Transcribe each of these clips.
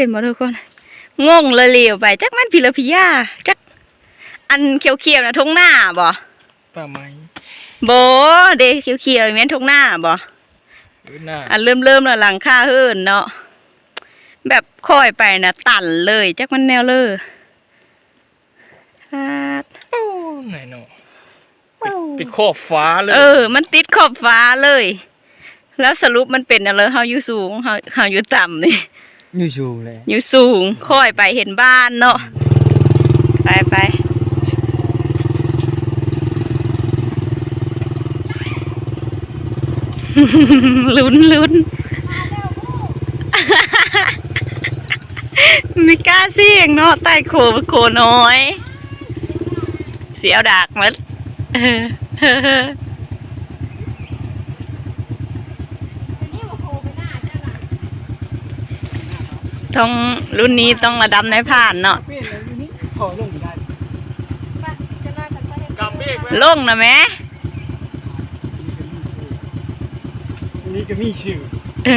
ห็นบ่ทุกคนงงเลยเหลียวไปจักมันพิลพิยาจักอันเขียวๆนะทงหน้าบ่ป่าไม้โบเดเขียวๆแม่นทงหน้าบ่หรือหน้าอันเริ่มเริ่มๆแล้วหลังคาเฮิรนเนาะแบบค่อยไปนะตันเลยจักมันแนวเลยฮาดโอ้ไหนเนาะเป็นเป็นขอบฟ้าเลยเออ มันติดขอบฟ้าเลย แล้วสรุปมันเป็นอะไรเฮาอยู่สูงเฮาเฮาอยู่ต่ำนี่ อยู่ชูงเลยอยู่สูงค่อยไปเห็นบ้านเนาะไปไปลุ้นลุ้นไม่กล้าเสี่ยงเนาะใต้โคโคน้อย เสียวดากมัน เออ ต้องรุ่นนี้ต้องระดับในผ่านเนาะเปี้ยนแล้วอยู่นี่ขอลงไม่ได้กำเบรกไว้ลงนะแม่อันนี้ก็มีชื่อเอ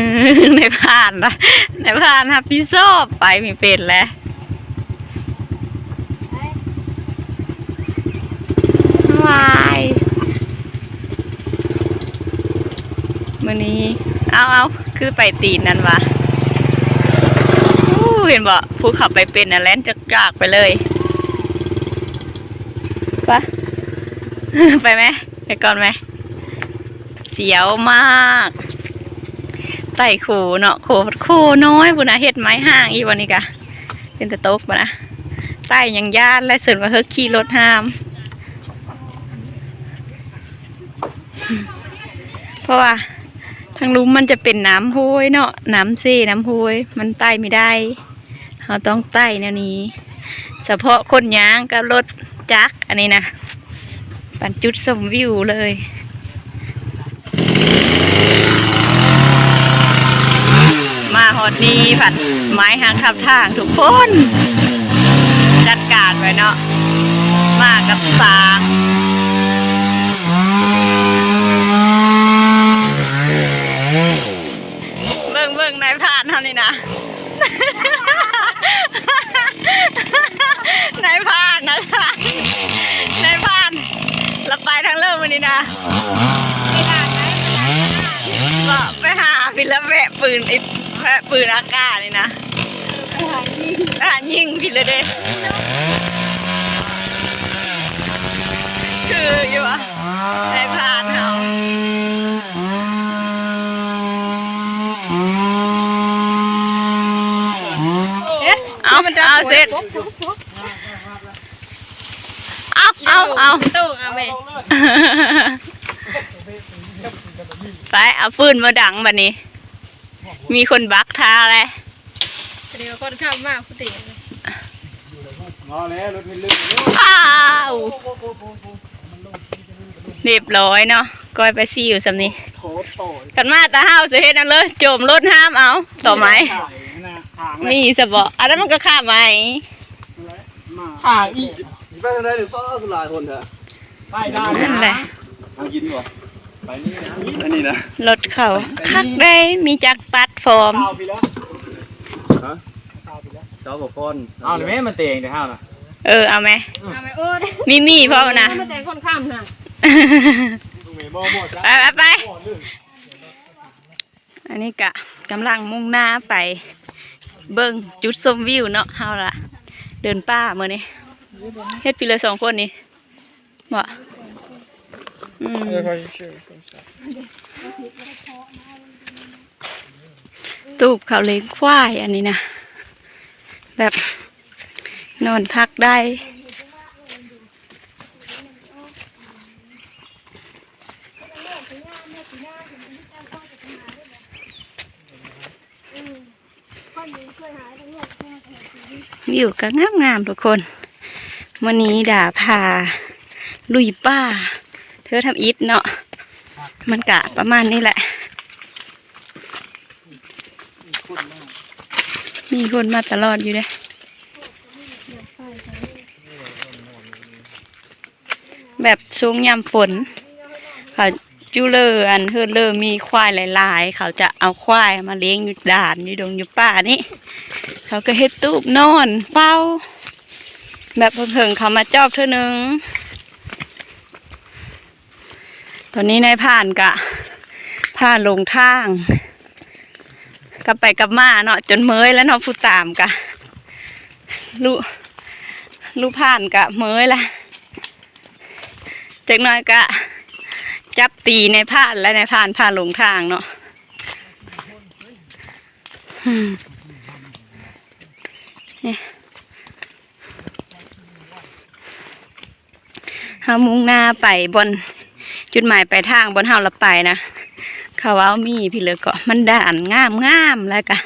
อในผ่านนะในผ่านครับพี่ชอบไปไมีเป็นแล้ววายมื่อนี้เอาเอาคือไปตีนนั่นวะอู้ เห็นบ่ผู้ขับไปเป็นนะแล่นจะกากไปเลยปะไปไหมไปก่อนไหมเสียวมากไต่โขเนาะโขโขน้อยบุนะเฮ็ดไม้ห่างอีวันนี้กะเป็นตะโตกปะนะไต่ยังญาติและเสรินว่าเฮาขี่รถห้ามเพราะว่าางลุมมันจะเป็นน้ำห้วยเนาะน้ำเซน้ำห้วยมันไต่ไม่ได้เราต้องไต่แนวนี้ เฉพาะคนยางกับรถจักรอันนี้นะปันจุดสมวิวเลยมาฮอดนี้ผัดไม้หางขับทางทุกคน จัดการไว้เนาะมากับสางเบิ่งเบิ่งนายผ่านเท่านี้นะ นายผ่านนะคะนายผ่านเราไปทั้งเริ่มวันนี้นะ ก็ไปหาพิละแวะปืนไอ้แวะปืนอากาศนี่นะไปหายิงไปหายิงพิละ เด้คืออยู่อะในพานเขาเอ๊ะเอาเอาเสร็จเอาเอาเอาตู้เอาไปไปเอาฟืนมาดังบัดนี้ มีคนบักท่าเลยเดี๋ยวคนข้ามมากพุทธิ มาแล้วรถเป็นเรื่องอ้าวเรียบร้อยเนาะก้อยไปซี่อยู่สำนี้โถต่อยกันมาตาห้าวสิเฮ็ดนั่นเลยโจมรถห้ามเอา ต่อไหมมีสบออันนั้นมันก็ข้ามไหมห่างอีกไปทางไหนหรือเปล่าคือหลายคนเถอะไปได้นั่นแหละทางกินบ่ไปนี่นะอันนี้นะรถเขาคักได้มีจักรปัดฟอร์ม ข้าวไปแล้วฮะข้าวไปแล้วเจ้าบอกก้อนเอาเลยแม่มันเตงเดี๋ยวห้าวนะเออเอาไหมเอาไปโอ้ยมีมีพ่อนะไม่แต่คนข้ามนะตรงไหนบ่หมดจ้ะไปไปไปหมดเลยอันนี้กะกำลังมุ่งหน้าไป เบิ้งจุดชมวิวเนาะเฮาละเดินป่าเมื่อนี้เฮ็ดไปเลยสองคนนี่บ่อืมเดี๋ยวเขาชื่อตูบเขาเลี้ยงควายอันนี้นะ แบบนอนพักได้วิวก็งามงามๆทุกคนวันนี้ด่าพาลุยป้า เธอทำอิฐเนาะมันกะประมาณนี้แหละ มีคนมาตลอดอยู่เลยแบบช่วงยามฝนเขาจูเลออันเฮือเลอมีควายหลาย ๆ เขาจะเอาควายมาเลี้ยงอยู่ด่านอยู่ดงอยู่ป่านี่เขาเก็เฮ็ดตูบนอนเฝ้า แบบเพิ่งๆเขามาจอบเท่านึงตอนนี้นายผ่านกะผ่านลงทาง กลับไปกลับมาเนาะจนเมยแล้วเนาะผู้ตามกะลูลูผ่านกะเมยละจากน้อยกะ จับตีในผ่านและในผ่านผ่านลงทางเนาะนี่เฮามุ่งหน้าไปบนจุดหมายปลายทางบนเฮาละไปนะ ขาว่ามีพี่เลยก็มันด่านงามงามแล้วก็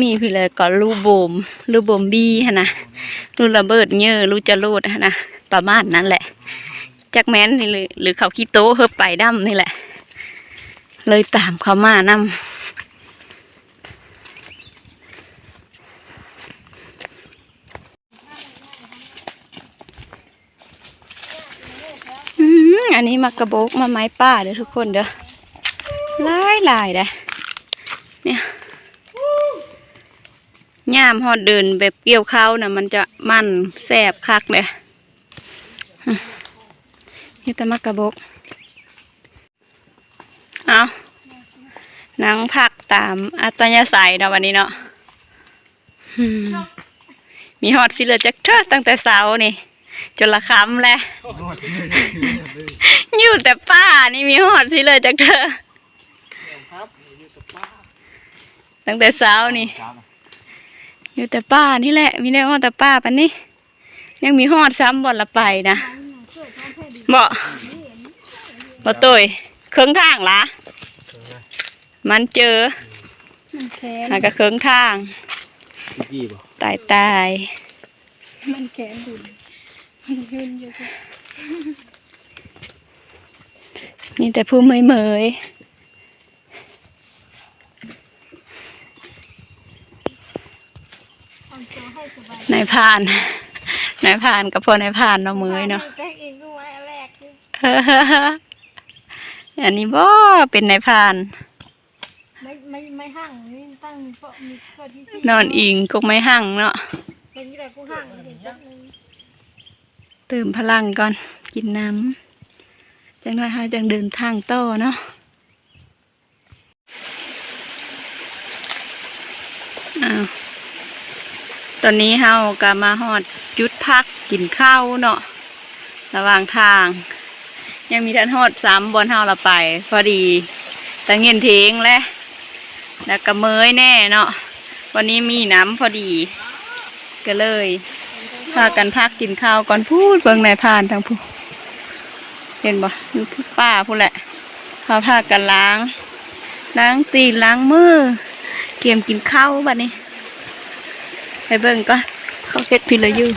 มีพี่เลยก็รูบมรูบมบีฮะนะรูระเบิดเยอะรูจะรูดฮะนะประมาณนั้นแหละจักแม้นนี่เลยหรือเขาขี้โต๊ะเฮบไปดำนี่แหละ เลยตามเขามานำอืมอันนี้มากระโบกมาไม้ป้าเด้อทุกคนเด้อ หลายหลายเด้อเนี่ยย่ามหอดเดินแบบเกี่ยวเข้าวนะมันจะมันแสบคักเลยอืมนี่แต่มากระโบก เอานังพักตามอัตยาศัยเนาะวันนี้เนาะอืมมีหอดสิเหลือจักเธอตั้งแต่เช้านี่จนละคำแล้วอยู่แต่ป้านี่มีหอดสิเลยจากเธอ ตั้งแต่เช้านี่ อยู่แต่ป้านี่แหละ มีได้หอดแต่ป้าปันนี่ยังมีหอดซ้ำบ่อนละไปนะบ่บ่ตุยเครื่องทางละมันเจอมันแขนหากระเครื่องทางกี่บ่ตายตายมันแขนดุนมันยืนอยู่ที่มีแต่ผู้เมยเมย ทำตัวให้สบายๆนายพรานนายพรานกับพ่อนายพรานเนาะเมยเนาะแกเองด้วยอันแรกคืออันนี้บ่เป็นนายพรานไม่ไม่ไม่ห่างนี่ตั้งเพราะมีข้อที่สี่นอนอิงก็ไม่หั่งเนาะเป็นยี่ไรกูห่างเห็นจักนึงเติมพลังก่อนกินน้ำจังน้อยฮะจังเดินทางต่อเนาะอ้าว ตอนนี้เฮาก็มาฮอดจุดพักกินข้าวเนาะระหว่างทาง ยังมีท่านฮอดสามบนเฮาละไป พอดีตะเงินเทงและแล้วก็เมยแน่เนาะวันนี้มีน้ำพอดี ก็เลยพากันพักกินข้าวก่อนพูดเบิ่งนายพรานทางผู้เห็นบ่อยู่ป้าผู้แหละพาพากันล้าง ล้างตีนล้างมือเตรียมกินข้าวบัดนี้ ไปเบิ่งก่อนเขาเฮ็ดพิลอยู่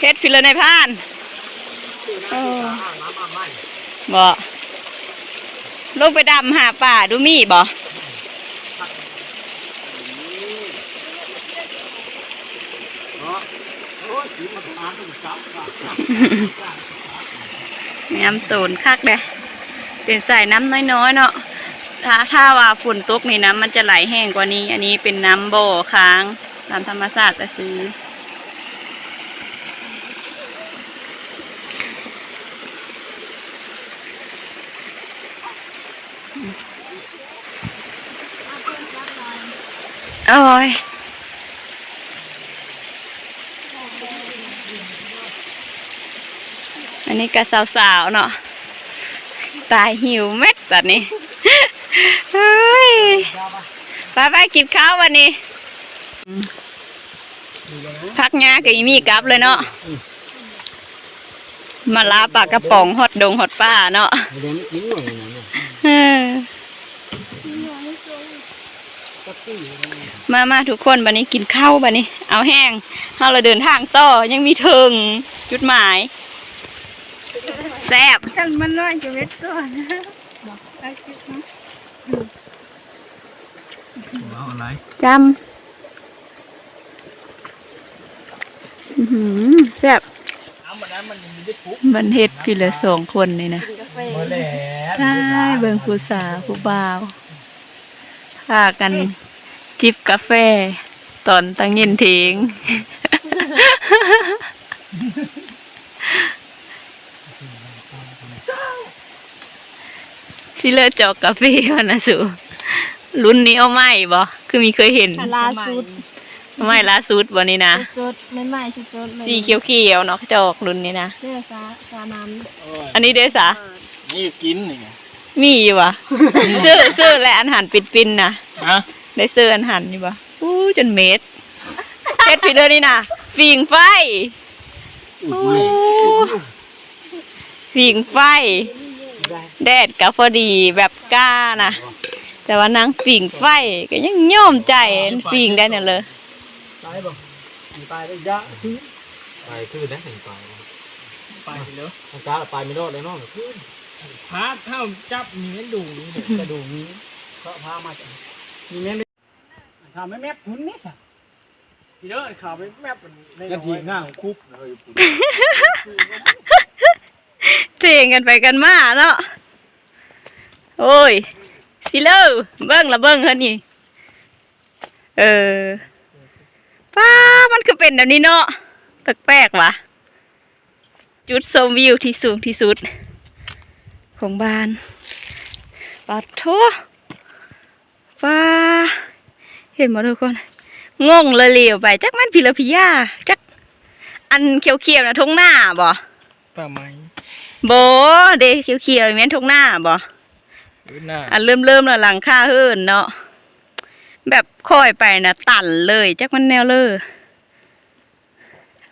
เฮ็ดพิลนพานโอ้บ่ลงไปดำหาป่าดูมีบ่น้ำตูนคักเด้เป็นใส่น้ำน้อยๆเนาะ ถ้าถ้าว่าฝุ่นตกนี่น้ำมันจะไหลแห้งกว่านี้ อันนี้เป็นน้ำบ่อค้างตามธรรมชาติก็ซื้อโอ้ยอันนี้ก็สาวๆเนาะตายหิวเม็ดแบบนี้ เฮ้ยไปไปกินข้าววันนี้พักงากับอีมี่กลับเลยเนาะมาลาปากระป๋องฮอดดงฮอดป้าเนาะมามาทุกคนบันนี้กินข้าวบันนี้ เอาแห้งเราเราเดินทางต่อยังมีถึงจุดหมายแซ่บกันมันน้อยจะเม็ดก่อนบอกได้คิดนะ เอาอะไรจำอื้อหือแซ่บน้ำมันนั้นมันยังมีได้ปุ๊บมันเฮ็ดพี่เหลือสองคนนี่นะกาแฟมาแล้วใช่เบิ่งผู้สาวผู้บ่าวพากันจิบกาแฟ ตอนตั้งเย็นเทงสิเลอจอกกาแฟวันนะสู รุ่นนี้เอาไหมบ่คือมีเคยเห็นอันล่าสุดเอาไหมล่าสุดวันนี้นะสดๆใหม่ๆสดๆเลยสีเขียวๆเนาะจอกรุ่นนี้นะเด้อสาสาน้ำอันนี้เด้อสานี่กินนี่ไงมีอยู่วะซื้อซื้อและอาหารปิดปินนะฮะได้ซื้ออาหารอยู่ปะอู้จนเม็ดเฮ็ดพี่เลยนี่นะฟิงไฟอู้ฟิงไฟ แดดก็พอดีแบบกล้านะ แต่ว่านางฟิงไฟก็ยังย่อมใจฟิงได้เนี่ยเลยไปบ่ไปได้ยะไปคือได้ถึงไปไปเลยทางการไปไม่รอดเลยน้องคือพาเท่าจับนี่มันดูนี่กระดูกนี้ก็พามาจากนี่แม่นข่าวไม่แมบคุณนี่สัพี่เด้อข่าวไม่แมบมันในนาทีหน้าคุบเลยเทงกันไปกันมาเนาะโอ้ย สิเลอเบิ้งละเบิ้งเฮานี่ เออป้ามันคือเป็นแบบนี้เนาะแปลกๆวะจุดชมวิวที่สูงที่สุด ของบ้านปาโทป้าเห็นหมดทุกคนงงเลยเหลียวไปจักแม่นพิลพิยาจัก อันเขียวๆนะทงหน้าบ่ป่าไม้โบเดเขียวๆแม่นทงหน้าบ่หรื อหน้าอันเริ่มเริ่มแล้วหลังค่าเฮิรนเนาะแบบค่อยไปนะตันเลยจักมันแนวเลย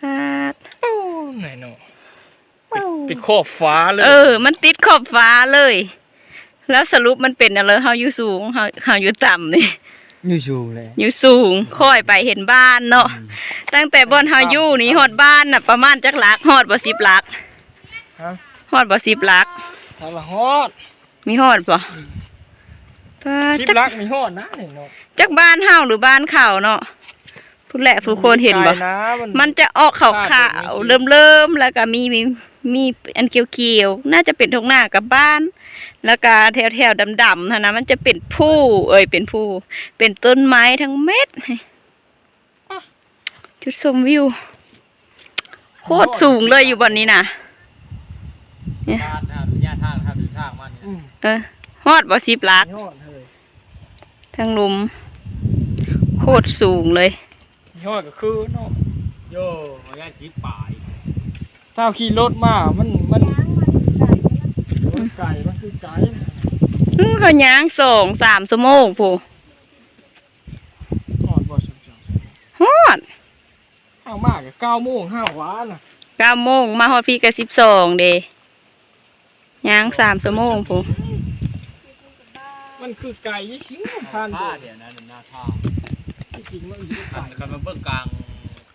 อ่าโอ้ไหนเนาะไปขอบฟ้าเลย เออ มันติดขอบฟ้าเลย แล้วสรุปมันเป็นอะไรเฮาอยู่สูงเฮาเฮาอยู่ต่ำนี่อยู่ชูเลยอยู่สูงค่อยไปเห็นบ้านเนาะตั้งแต่บอนเฮาอยู่นี่ฮอดบ้านน่ะประมาณจักหลักฮอดบ่สิบหลักฮะฮอดบ่สิบหลักทางละฮอด มีฮอดบ่ป้าชิบจักลักมีฮอดนะนี่เนาะจักบ้านเฮาหรือบ้านเขาเนาะผู้แหละผู้คนเห็นบ่ไกลนะมันมันจะออกขาวขาวๆเริ่มๆแล้วก็มีมีมีอันเขียวๆน่าจะเป็นทงหน้ากับบ้าน แล้วก็แถวๆดำๆเท่านะมันจะเป็นผู้ เอ้ยเป็นผู้ เป็นต้นไม้ทั้งเม็ดจุดชมวิว โคตรสูงเลยอยู่บนนี้นะ ทางทางญาติทางทางดูทางมานี่ อืม เออฮอดบ่สิบลักมีฮอดเลยทั้งลุม โคตรสูงเลยมีฮอดก็คือเนาะโย่มาญาติชิดป่ายถ้าขี่รถมา มันมันมันไก่มันคือไก่อื้อเขาย่างสองสามชั่วโมงผู้ฮอดบ่สมจังฮอดห้ามากเก้าโมงห้าว้าน่ะเก้าโมงมาฮอดพี่ก็สิบสองเด ย่างสามชั่วโมงผู้มันคือไก่ยี่ชิ้นทานท่าเดียวเดี๋ยวนะหน้าท่าที่จริงมันคือคัไก่นคันมันเบิ่งกลาง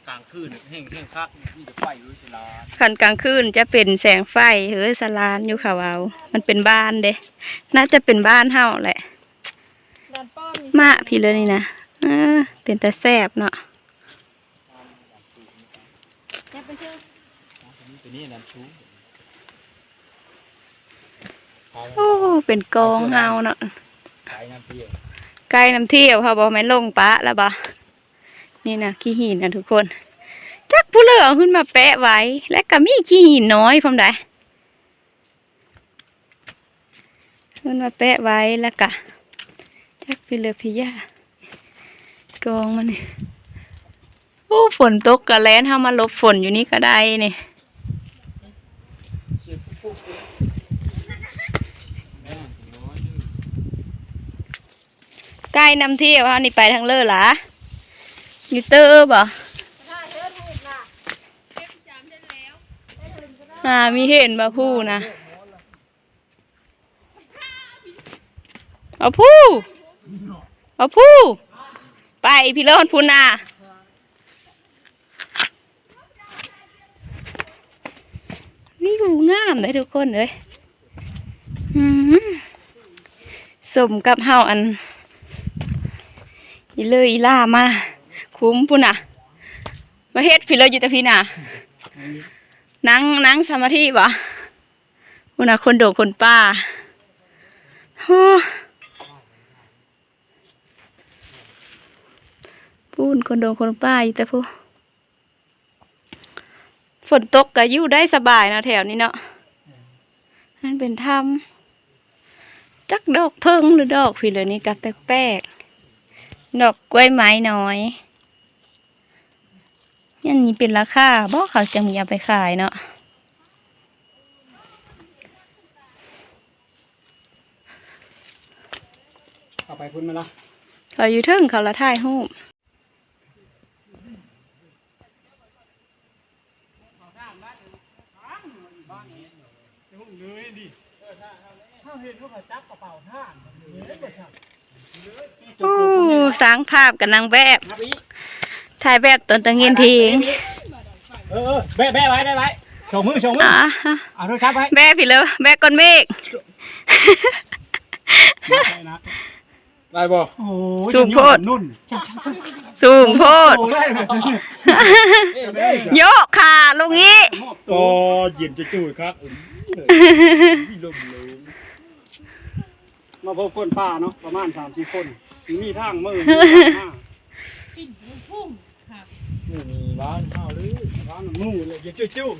กลางคืนแห้งแห้งคักนี่จะไฟรู้สิลาคันกลางคืนจะเป็นแสงไฟเฮ้ยสลานอยู่เขาเอามันเป็นบ้านเด้น่าจะเป็นบ้านเฮาแหละด้านป้อมมีมาพี่เลยนี่นะเออเป็นตาแซบเนาะแค่ไปเชื่อตัวนี้นั่นชู โอ้เป็นกองเฮาเนาะไก่น้ำเปรี้ยวใกล้น้ำเที่ยวค่ะบอแม่นลงปะแล้วบ่นี่นะขี้หินนะทุกคน จักผู้เลือเอาขึ้นมาแปะไว้ และก็มีขี้หินน้อยพร้อมได้ขึ้นมาแปะไว้แล้วก็จักพี่เลือพี่ย่ากองมันนี่โอ้ฝนตกกะแลนเฮามาหลบฝนอยู่นี่ก็ได้นี่ ใกล้น้ำเที่ยวเฮานี่ไปทางเลอหล่ะอยู่เตอร์บ่ถ้าเชื่อถูกนะอ่ามีเห็นบ่ผู้นะเอาผู้เอาผู้ไปพี่เลิศพูนานี่หูงามเลยทุกคนเลยอืมสมกับเฮาอัน อีเลยอีล่ามา คุ้มพูน่ะ มาเฮ็ดพี่เลยอยู่แต่พี่น่ะนั่งนั่งสมาธิบ่วันน่ะคนโดคนป้าโอ้นคนโดคนป้าอยู่แต่พูฝนตกก็อยู่ได้สบายนะแถวนี้เนาะนั่นเป็นถ้ำจักดอกเพิ่งหรือดอกผีเลยนี่กับแปลกๆ ดอกกล้วยไม้น้อยยันนี้เป็นราคาบ่เขาจะมีเอาไปขายเนาะเอาไปพุ่นมาละเขาอยู่เทึ่งเขาละถ่ายรูปเลยดิถ้าเห็นว่าเขาจับกระเป๋าท่านเห็นบ่ครับ โอ้สร้างภาพกับนางแบบครับอีถ่ายแบบตนตะเงินทิ้งเออเออแบะแบะไว้แบะไว้ชงมือชงมืออะเอาโทรศัพท์ไว้แบกพี่เลยแบกก้อนเมฆ ได้บ่โอ้สูงโพด นุ่นสูงโพด โอ้ได้เลยโยกขาลงงี้โอ้เย็นจะจุยครับมาพบคนป้าเนาะประมาณสามสี่คนมีทางมือมีทางมาปิ่นพุ่งค่ะนี่มีบ้านข้าวหรือบ้านมู่เลยอย่าจุ้ยจุ้ย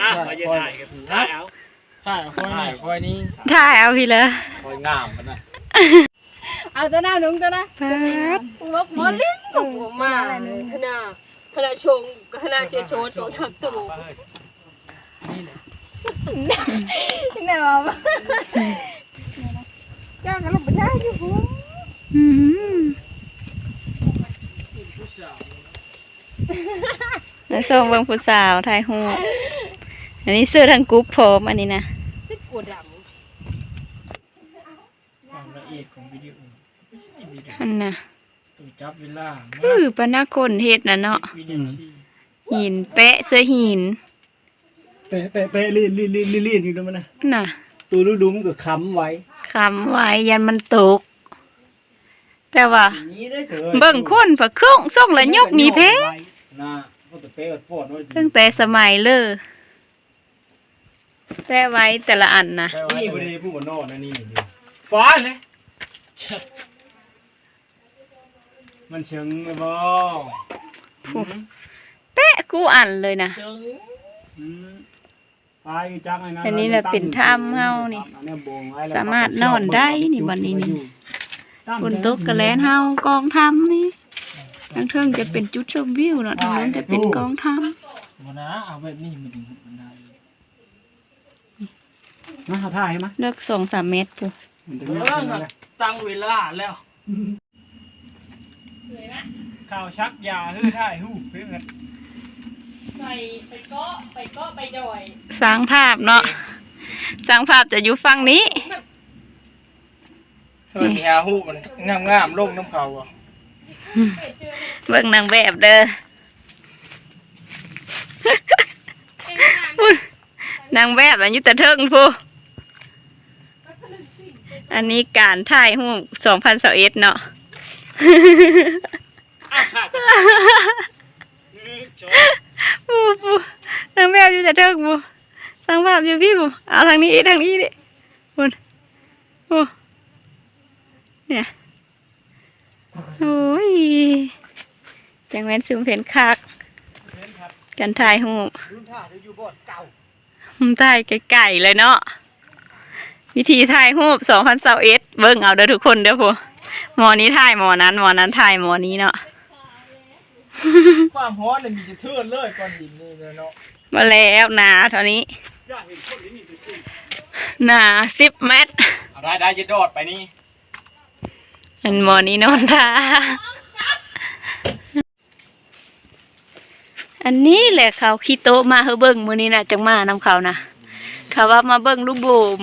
อะขอเย็นถ่ายกับถ่ายเอาใช่ค่อยถ่ายคอยนี้ถ่ายเอาพี่เลยคอยงามกันนะเอาตัวหน้าหนุ่งตัวหน้าป๊าดลบหมดลิ้นลบออกมาขนาดขนาดชงขนาดเชโชดของทักตัวนี่แหละ ว่าจ้างกันลงไปได้อยู่หัวอืมแล้วส่งเบิ่งผู้สาวถ่ายรูปอันนี้เสื้อทางกรุ๊ปพร้อมอันนี้นะชิดกูดความละเอียดของวิดีโอไม่ใช่วิดีโออันน่ะตัวจับเวลาอือปะนาคนเฮ็ดน่ะเนาะวินาที หินเป๊ะเสื้อหิน เปะเปะเปะลีนลีนลีนลีนลีนอยู่ตรงนั้นนะน่ะตัวลูกดุ้มก็ค้ำไว้คำไว้ยันมันตก แต่ว่านี้ได้เถอะเบิ่งคนผักเครื่องส่งละยกหนีเพนะก็จะเปะกับฟอดไว้ตั้งแต่สมัยเลยแปะไว้แต่ละอันนะนี่บ่ได้ผู้บ่นอนนะนี่นี่ฟ้าเลยมันเชิงไหมบ่แปะกูอันเลยนะ อืม อ้นะอันนี้แหละเป็นถ้ำเฮานี่อันนี้โบงไว้แล้วสามารถนอนได้นี่วันนี้นี่ตั้งบนโต๊ะกระแลนเฮากองทำนี่ทางเทิงจะเป็นจุดชมวิวเนาะทางนู้นจะเป็นกองทมานะเอาแบบนี้มันมันได้มาหาถ่ายมาำเลือกสองสามเมตรปุ๊มันจะเอมีออะไรนะตั้งเวลาแล้วข่าวชักยาฮื้อถ่ายฮู้เพื่อน ไปไปเกาะไปเกาะไปดอยสร้างภาพเนาะสร้างภาพจะอยู่ฝั่งนี้ เฮ้ยแฮฮูมันงามงามๆลงน้ำเขาอะเบิ่งนางแบบเด้อนางแบบอันนี้แต่เทิงพูอันนี้การถ่ายรูปสองพันสเอ็ดเนาะ อ้าวค่ะ ปูปูนางแบบอยู่แต่เทิงปูสร้างภาพอยู่พี่ปูเอาทางนี้อีกทางนี้ดิปูปูเนี่ยโอ้ยจังแม่นซูมเห็นคักกันถ่ายรูปรุ่นท่าจะอยู่บ่อนเก่าผมถ่ายไก่ๆเลยเนาะวิธีถ่ายรูปสองพันเเอ็ดเบิ่งเอาเด้อทุกคนเด้อพูหมอนี้ถ่ายหมอนั้นหมอนั้นถ่ายหมอนี้เนาะ ความฮ้อนเลยมีสะเทือนเลยก้อนหินนี่เลยเนาะมาแล้วหนาเท่านี้ย่าเห็นคนนี้นี่ไปสิหนาสิบเมตรเอาได้ได้จะโดดไปนี่อันหมอนี้นอนท่าอันนี้แหละเขาขี้โต๊ะมาเฮาเบิ่งมื้อนี้น่ะจังมานำเขานะเขาว่ามาเบิ่งลูกโบม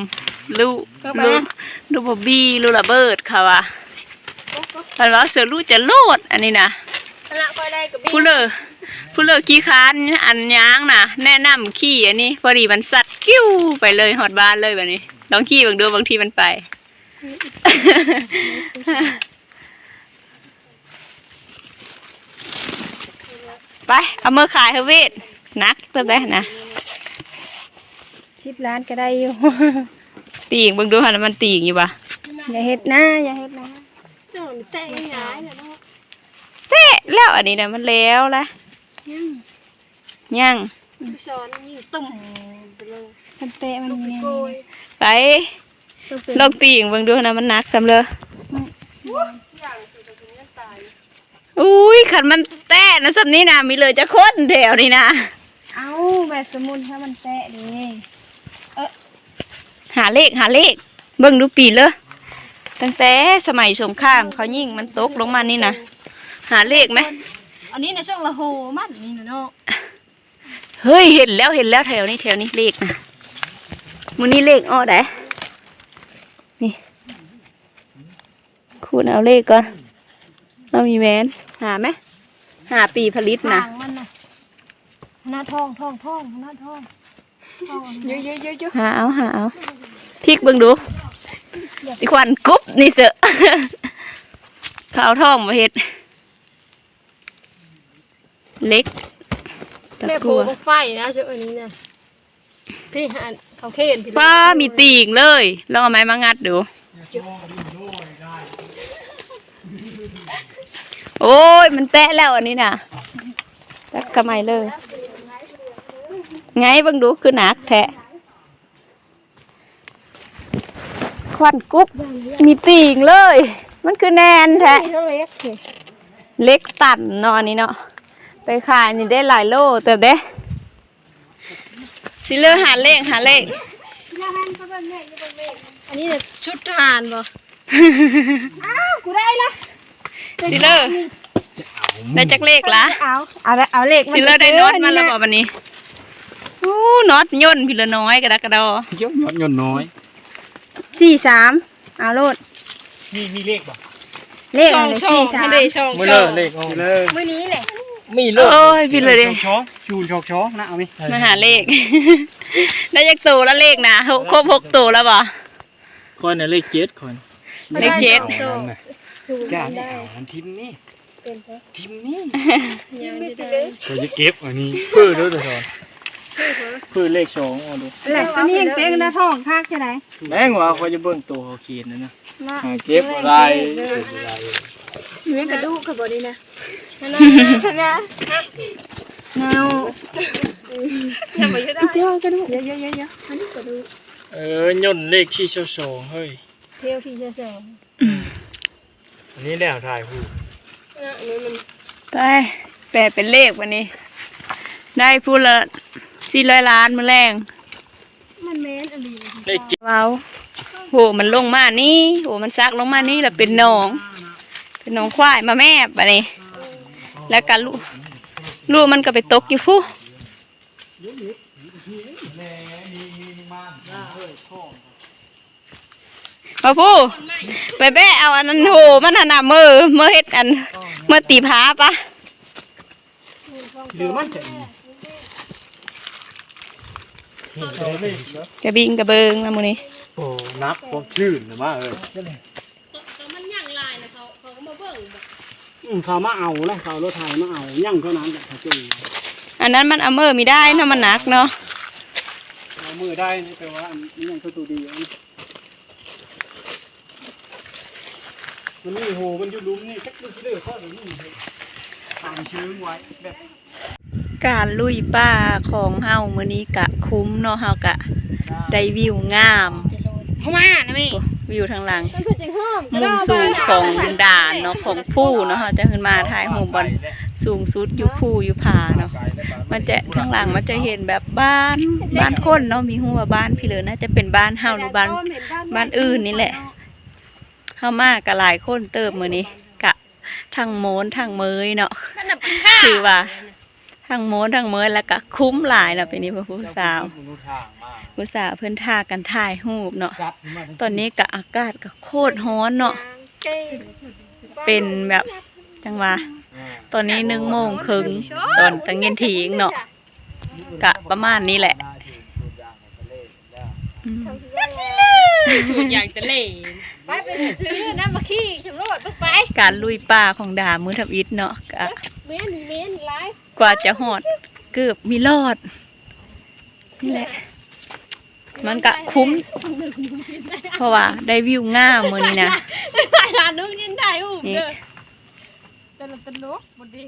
ลูกลูกลูกบอบบี้ลูกระเบิดเขาว่าเพิ่นว่าเสือลูกจะโลดอันนี้นะ ขณะคอยได้กับบี้ผู้เลอผู้เลอขี้ค้านอันย้างน่ะ แนะนำขี่อันนี้ พอดีมันสัตว์กิ้วไปเลยหอดบ้านเลยแบบนี้ลองขี่บางดูบางทีมันไป ไป เอามือขายเฮาเวทนักเติบได้นะสิบล้านก็ได้อยู่ ตีงเบางดูหันมันตีงอยู่ปะอย่าเฮ็ดนะอย่าเฮ็ดนะอเตะง่ายเลย เนาะเตะแล้วอันนี้นะมันแล้วละยังช้อนยิงตุ่มไปเลยมันเตะมันมีโกยไปลองตีงเบิ่งดูนะมันหนักสำเลยอย่างคือจะเป็นเงินตายอุ้ยขันมันแตะนะสับนี้นะมีเลยจะค้นแถวนี้นะเอ้าแบบสมุนถ้ามันเตะดิหาเลขหาเลข เบิ่งดูปีเลยตั้งแต่สมัยสงครามเขายิงมันตกลงมานี่นะ หาเลขไหมอันนี้ในช่วงละโหมันนี่นะเนาะเฮ้ยเห็นแล้วเห็นแล้วแถวนี้แถวนี้เลขนะมือนี้เลขอ้อไดนี่คูณเอาเลขก่อนเรามีแหวนหาไหมหาปีผลิตนะทางมันน่ะหน้าท้องท้องท้องหน้าท้องท้องเยอะเยอะเยอะเยอะหาเอาหาเอาพลิกเบิ่งดูอีควันกรุ๊บนี่เสอะเขาเอาท่องมาเฮ็ด เล็กตะแม่กัโผล่วไฟนะเจ้าอันนี้นะพี่หันเขาเคนพี่ป้ามีตีงเลยลองเอาไม้มางัดดู โอ้ยมันแตะแล้วอันนี้น่ะจักสมัยเลย ไงเบิ่งดูคือหนักแทะควันกุ๊บมีตีงเลย มันคือแนนแทะเท่าเล็กสิเล็กตันเนอนนี่เนาะ ไปขายนี่ได้หลายโลเติบเด้สิเลอหาเลขหาเลขอันนี้เนี่ยชุดทหารบ่กูได้ละสิเลอได้จักเลขละเอาเอาละเอาเลขสิเลอได้น็อตมาแล้วบอกวันนี้อู้น็อตย่นพี่ละน้อยกระดกกระดอเยอะยอดยนน้อยสี่สามเอาโลดมีมีเลขบ่เลขอะไรสี่สามไม่ได้ช่องมือช่เลอยงเลขเลยมื้อนี้แหละ มีเลขโอ้ยพี่เลยเด้ ช้อชูนชอกช้อนะเอาไหมมาหาเลข ได้จักตัวแล้วเลขนะหกครบหกตัวแล้วบ่ คอยน่ะเลขเจ็ดคอยเลขเจ็ดจ้าไม่เอามันทิมนี่ทิมนี่ยังไม่ได้คอยจะเก็บอันนี้เพื่อเด้อแต่ตอนเพื่อเลขสองเอาดูแหละตัวนี้ยังเต็งหน้าท้องคักแค่ไหนแม่งว่าคอยจะเบิ่งตัวเขาเขียนนะนะมาหาเก็บอะไร อยู่ในกระดูกกับบอดี้นะ นะนะเงาเจ้ากระดูเยอะเยอะเยอะเยอะเออย่นเลขที่สองเฮ้ยเที่ยวที่จะแสงอันนี้แล้วถ่ายหูนะนี่มันไปแปลเป็นเลขวันนี้ ได้พูดละสี่ร้อยล้านมาแรงมันเมนอะไรเลขว้าวโหมันลงมานี่โหมันซักลงมานี่แล้วเป็นหนอง เป็นหนองควายมาแม่บะนี่ แล้วกันลูกลูกมันก็ไปตกอยู่ฟูมาพูไปแบะเอาอันนั้นโหมันหันหน้ามือเมื่อเฮ็ดอันเมื่อตีผาปะหรือมันจะกระบิงกระเบิงนะมูนี่โอ้นับความชื่นหรือว่าเออมันย่างลายนะเขาเขาก็มาเบิ่งอืม เขามาเอาแล้วเขาเอารถไทยมาเอายั่งเท่านั้นแหละเขาจุยอันนั้นมันเอามือไม่ได้เนาะมันหนักเนาะเอามือได้นี่แปลว่าอันนี้ยังตัวดีอยู่นะมันนี่โหมันอยู่หลุมนี่แค่ดูสิเด้อข้อหรือนี่ทางชื้นไว้แบบการลุยป่าของเฮามื้อนี้กะคุ้มเนาะเฮากะได้วิวงามเข้ามานะแม่โอ้ วิวทางหลังมันเป็นจังห้อมมุมสูงของด่านเนาะของผู้เนาะเฮาจะขึ้นมาถ่ายรูปบนสูงสุดอยู่ผู้อยู่ผาเนาะมันจะข้างหลังมันจะเห็นแบบบ้านบ้านคนเนาะมีหัวาบ้านพี่เหลือน่าจะเป็นบ้านเฮาหรือบ้านบ้านอื่นนี่แหละเฮามากกะหลายคนเติบมื้อนี้กะทั้งโมนทั้งเมยเนาะคือว่า ทั้งโม้ทั้งเมยแล้วก็คุ้มหลายแล้วเป็นนี้พ่อผู้สาวมนุษย์ทางมากผู้สาวเพิ่นท่ากันถ่ายรูปเนาะจับมาทั้งตอนนี้ก็อากาศก็โคตรร้อนเนาะเป็นแบบจังหวะตอนนี้หนึ่งโมงครึ่งตอนตั้งเย็นทีงเนาะกะประมาณนี้แหละอืม สูตรอย่างตะเล่ไปไปซื้อน้ำมาขี้ชำรวดไปการลุยป่าของดามือทับอิดเนาะกะเม้นนี่เม้นไลฟ์กว่าจะหอดเกือบมีรอดนี่แหละ มันก็คุ้ม เพราะว่าได้วิวงามมือนี้นะถ่ายร้านนึงยินได้ถ่ายรูปนี่เด้อแต่ละตลกบ่ดี